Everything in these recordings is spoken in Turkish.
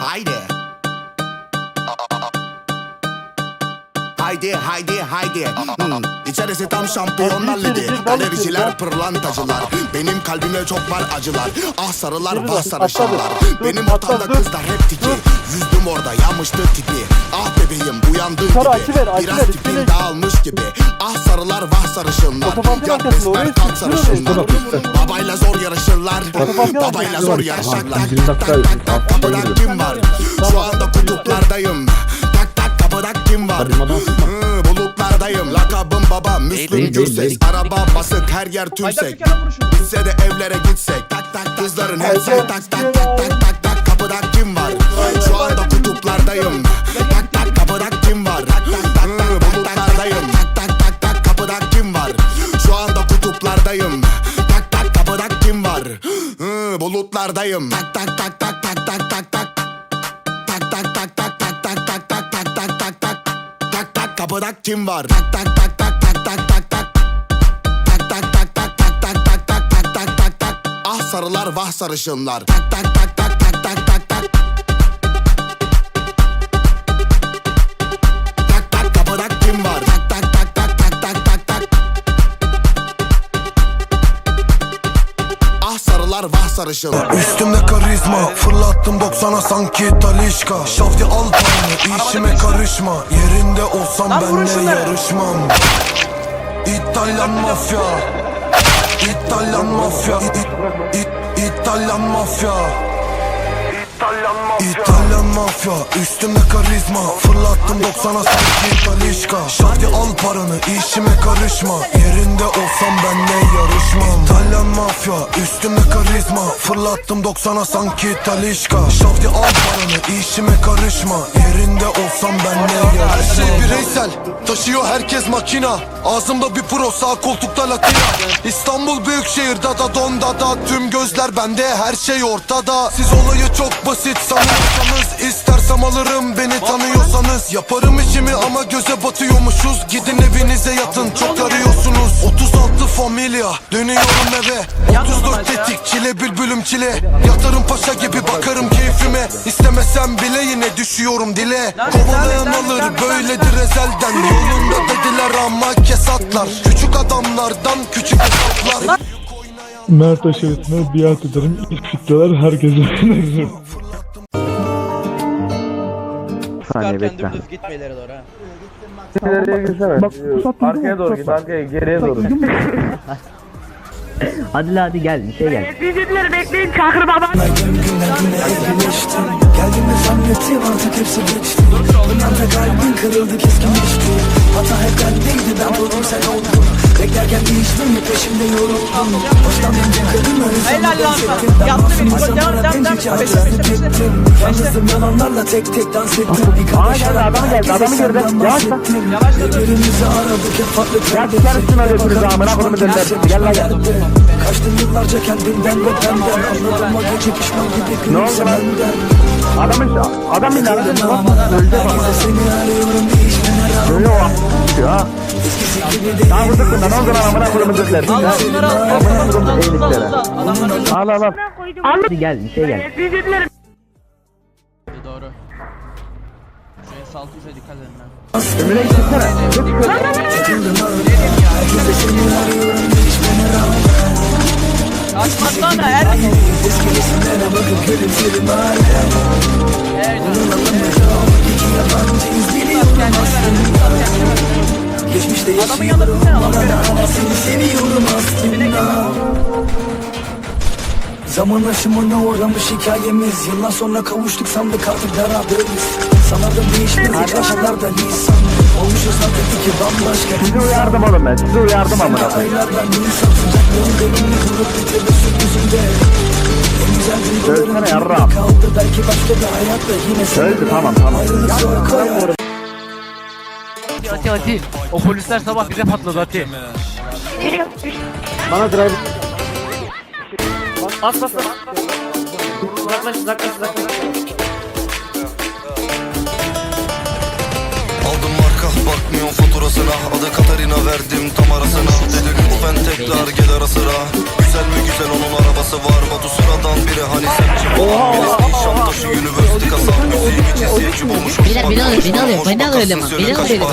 Haydi. Haydi haydi haydi. Hmm. İçerisi tam şampiyonlar ligi Galericiler pırlantacılar. Benim kalbimde çok var acılar. Ah sarılar vah sarışınlar. Benim hatamda kızlar hep tiki. Yüzdüm orada yanmıştı tipi. Ah bebeğim uyandın gibi. Biraz tipin dağılmış gibi. Ah sarılar vah sarışınlar. Yat besmer kalk sarışınlar. Babayla zor yarışırlar. Babayla zor yarışırlar. Tak tak tak tak kapıda kim var. Şu anda kutuplardayım Kapıda kim var Hı, Bulutlardayım lakabım baba Müslüm Gürses. Araba basık her yer tümsek Bitse de evlere gitsek Tak tak kızların hepsi tak tak tak tak tak tak Kapıda kim var Şu anda kutuplardayım Tak tak kapıda kim var Tak tak tak tak bulutlardayım Tak tak tak tak kapıda kim var Şu anda kutuplardayım Tak tak kapıda kim var Bulutlardayım tak tak tak tak kim var Tak tak tak tak tak tak tak tak Tak tak tak tak tak tak tak tak tak tak tak tak Ah sarılar vah sarışınlar tak tak tak vah sarışınlar Üstümde karizma Fırlattım 90'a sanki Talişka. Şafti al paranı işime karışma. Yerinde olsam benle yarışmam. İtalyan mafya. İtalyan mafya. İ- İ- İtalyan mafya İtalyan mafya Üstümde karizma. Fırlattım 90'a sanki Talişka Şafti al paranı işime karışma. Yerinde olsam benle yarışmam. İtalyan mafya Üstümde karizma. Fırlattım 90'a sanki Talişka. Şafti al paranı işime karışma. Yerinde olsam benle yarışmam. Her şey bireysel Taşıyor herkes makina. Ağzımda bir pro sağ koltukta latina. İstanbul büyükşehir da donda da Tüm gözler bende. Her şey ortada. Siz olayı çok basit sanıyorsanız istersem alırım beni tanıyorsanız. Yaparım işimi ama göze batıyormuşuz. Gidin evinize yatın çok arıyorsunuz. 36 familya dönüyorum eve. 34 tetik çile bülbülüm çile. Yatarım paşa gibi bakarım keyfime. İstemesem bile yine düşüyorum dile. Kovalayan alır böyledir ezelden. Yolunda dediler ama kesatlar. Küçük adamlardan küçük hesaplar Mert aşırısına biat ederim. İlk fikirler herkese. Saniye bekle. dümdüz gitmeleri doğru ha. Bak pusat Arkaya doğru git arkaya geriye doğru. Hadi la hadi gel bir şey gel. Dinlediler bekleyin Çakır baba. Geldiğimde zannettim artık hepsi geçti Bundan da kalbin kırıldı keskinleşti Hata hep bendeydi ben durdum sen oldun Beklerken değiştim mi peşimde yoruldum. Baştan önce kadın arasında Helal lan sana. Yaptı beni gol devam devam devam Peşe peşe peşe Yalnızım yalanlarla tek tek dans ettim. Bir kardeşler herkese adamı gördüm. Yavaş lan. Yavaş lan Birbirimizi aradık hep farklı Ya çıkar üstüne ödüyorsunuz amına konumu dediler Gel lan gel Kaçtım yıllarca kendimden ve benden Anladım. O gece pişman gibi gülümse benden Adamın adamın arasında öldü bak. Herkese seni arıyorum. fıstık bundan. Al al al. Al. Gel bir şey gel. Doğru. Şuraya saltınca dikkat edin lan. Ömüre gitsene. Açmaz lan da her Zaman aşımına uğramış hikayemiz Yıllar sonra kavuştuk sandık artık beraberiz Sanırdım değişmedik aşklardan insan Olmuşuz artık iki bambaşka Sizi uyardım oğlum ben. Sizi uyardım amına koyayım. Söylesene yarrağım. kaldı Belki başka bir hayatta yine seninle tamam tamam. Ati Ati. O polisler sabah bize patladı Ati. Bana drive. Bas bas bas. Uzaklaş uzaklaş uzaklaş. Aldım faturasına Adı Katarina verdim tam arasına Dedi lütfen tekrar gel ara sıra güzel mi güzel onun arabası var Batu sıradan biri hani sertçi falan Birisi Şamtaşı Üniversite kasar müziği bir cinsiyetçi bulmuş. Bilal Bilal Bilal Bilal eleman Bilal eleman.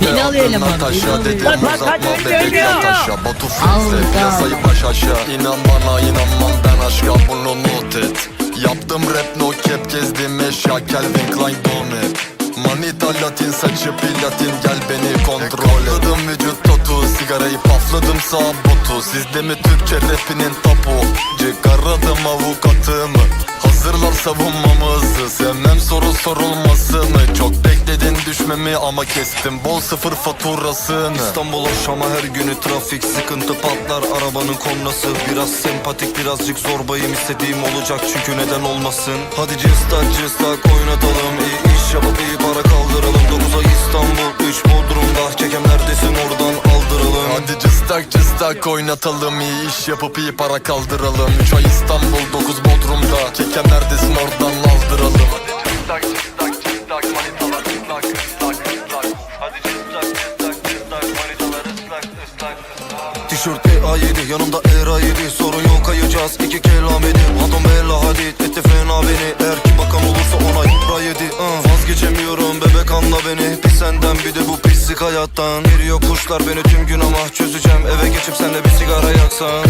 Bilal eleman. Taşa dedim uzatma bebekten taşa Batu fizle piyasayı baş aşağı. İnan bana inanmam ben aşka bunu not et. Yaptım rap no cap gezdim eşya Calvin Klein donut Manita latin saçı platin gel beni kontrol et. Patladım vücut totu sigarayı pafladım sağ botu. Sizde mi Türkçe rapinin tapu? Çıkaradım avukatımı Hazırlar savunmamızı. Sevmem soru sorulmasını Çok bekledin düşmemi ama kestim. Bol sıfır faturasını. İstanbul Şam'a her günü trafik Sıkıntı patlar. Arabanın kornası Biraz sempatik birazcık zorbayım. İstediğim olacak çünkü neden olmasın? Hadi cıstak cıstak oynatalım. İyi yapıp iyi para kaldıralım. 9 ay İstanbul 3 Bodrum'da. Kekem neredesin? Oradan aldıralım. Hadi cıstak cıstak oynatalım. İyi iş yapıp iyi para kaldıralım. 3 ay İstanbul 9 Bodrum'da. Kekem neredesin? Oradan aldıralım. Hadi cıstak cıstak cıstak manitalar ıslak ıslak ıslak. Hadi cıstak cıstak cıstak manitalar ıslak ıslak ıslak. Tişört EA7 yanımda ERA7 Sorun yok kayacağız iki kelam edin Adam bella hadid. Etti fena beni Eğer ki bakan olursa ona yıpra yedi. Uh. Vazgeçemiyorum bebek anla beni. Bir senden bir de bu pislik hayattan. Geliyor kuşlar beni tüm gün ama Çözeceğim. Eve geçip senle bir sigara yaksan.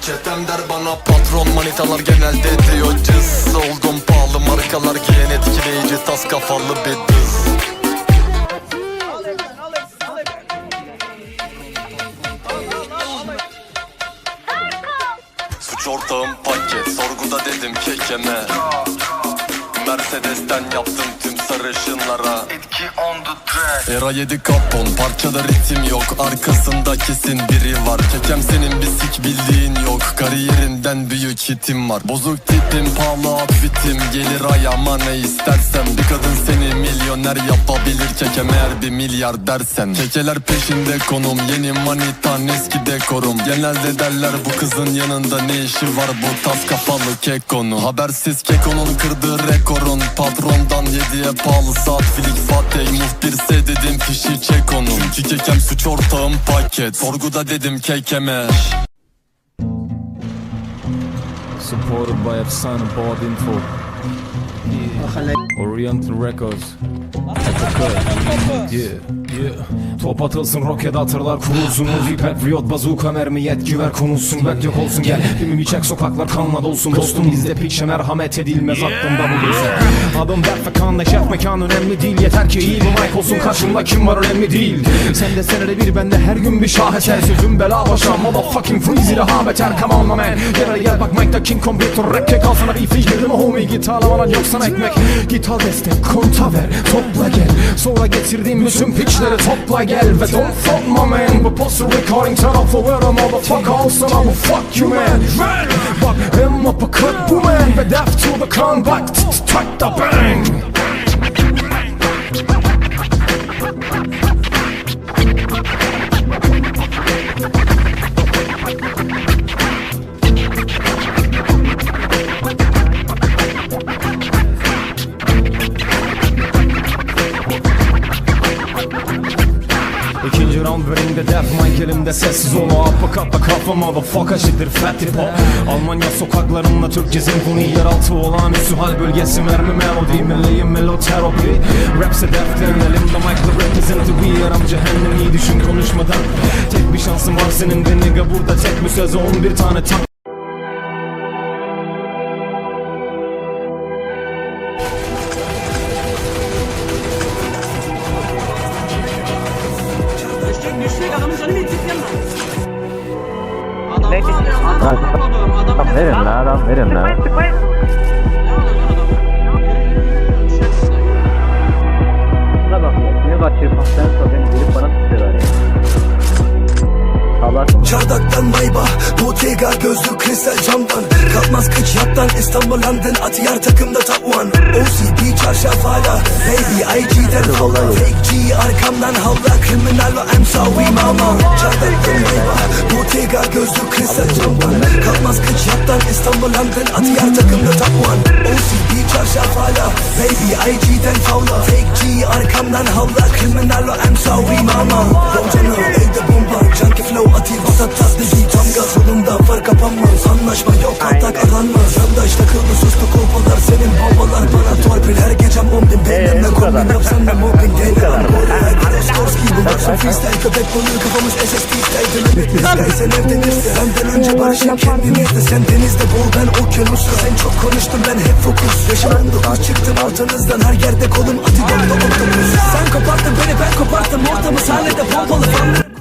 Çetem der bana patron manitalar genelde diyor. Cız. Oldum pahalı markalar giyen etkileyici tas kafalı bir dız Ortağım paket sorguda dedim kekeme. Mercedes'ten yaptım tüm sarışınlara. Etki on the track. Era 7 kapon parçada ritim yok. Arkasında kesin biri var. Kekem senin bir sik bildiğin yok. Kariyerinden büyük hitim var. Bozuk tipim pahalı outfitim. Gelir ayağıma ne istersem. Bir kadın seni milyoner yapabilir. Kekem eğer bir milyar dersen. Kekeler peşinde konum. Yeni manitan eski dekorum. Genelde derler bu kızın yanında ne işi var? Bu tas kapalı kekonu. Habersiz kekonun kırdığı rekorun. Patrondan yediye pahalı saat filik fatih. Muhbirse dedim fişi çek onu. Çünkü kekem suç ortağım paket. Sorguda dedim kekeme. Supported by Efsane Board Info. Oriental Records. Yeah, yeah. Top atılsın roket atırlar kurulsun Uzi Patriot bazuka mermi yetki ver konulsun Bek yok olsun gel. Ümumi çek sokaklar kanla dolsun Dostum bizde pikşe merhamet edilmez aklımda bulunsun Adım dert ve kan neşef mekan önemli değil Yeter ki iyi bir mic olsun karşımda kim var önemli değil. Sen de senede bir bende her gün bir şaheser Sözüm bela başa motherfucking freeze ile ha beter Come on my man. Gel gel bak mic'ta king computer rap kek al sana bir girdim homie Git ağlamadan yok sana ekmek. Git al destek konta ver topla gel. Sonra getirdiğim bütün pitchleri topla gel Ve don't fuck my man Bu poster recording turn off for where a motherfucker al sana bu fuck you man. Bak hem uppercut bu man Ve death to the comeback Tak da bang motherfucker şidir fat hip hop. Almanya sokaklarında Türkçe senfoni Yeraltı olağanüstü hal bölgesi mermi melodi Milliyim meloterapi Rapse defterin elimde mic'la represent the we Yaram cehennem iyi düşün konuşmadan. Tek bir şansın var senin de nigga burada tek bir söze 11 tane tak Düşecek düşecek adamın canı bir tık yanına. Ne alıyorsun adamı? Yürü yürü yürü. Düşecek burada. Buna bak ya. Kime kaçıyor bak sen sor beni bana tutuyorlar ya. Çardaktan mayba Bottega gözlü kristal camdan Kalkmaz kıç yattan İstanbul London Atiyar takımda top one OCP çarşaf hala Baby IG'den halla Fake G arkamdan havla. Kriminal o I'm sorry mama. Çardaktan mayba Bottega gözlü kristal camdan Kalkmaz kıç yattan İstanbul London Atiyar takımda top one. OCP çarşaf hala Baby IG'den havla Fake G arkamdan havla. Kriminal o I'm sorry mama. Loncano elde bomba. Junkie flow atayım Asat tatlıcı tam gaz yolunda Fark kapanmaz. Anlaşma yok atak aranmaz. Yandaş takıldı sustu kolpalar Senin. babalar kadar. Bu kadar. Sen evlenirse benden önce barışıp kendinizde Sen denizde boğul ben okyanusta Sen çok konuştun ben hep fokus. Yaşım 19 çıktım altınızdan. Her yerde kolum Adidas otobüs Sen koparttın beni ben koparttım Ortamı sahnede pompalı fanlarım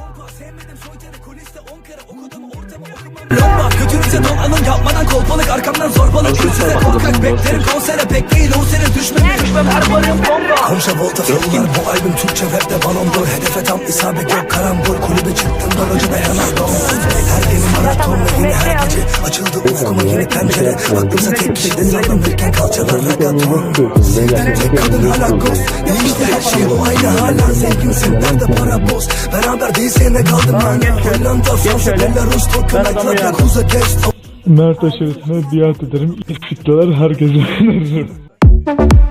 Lomba kötünüze don alın yapmadan kolpalık arkamdan zorbalık. Kötünüze korkak beklerim. konsere bekleyin o sene düşmemiş Düşmem her varım bomba. Komşa volta flowlar bu albüm Türkçe rapte balon dolu Hedefe tam isabet yok karambol Kulübe çıktım. Dolucu dayanar don Her yeni maraton ve yine her gece Açıldı ufkuma yeni pencere Aklımsa tek şeyde sallanırken kalçalar ragaton Sevdiğim tek kadın hala ghost. Değişti her şey o aynı hala Zenginsin nerede para boz. Beraber değilse ne kaldım ben. Hollanda, Fransa, Belarus, Tokyo, Nightclub, Yakuza, Guest Mert aşiretine biat ederim. İlk fitneler herkese öneririm.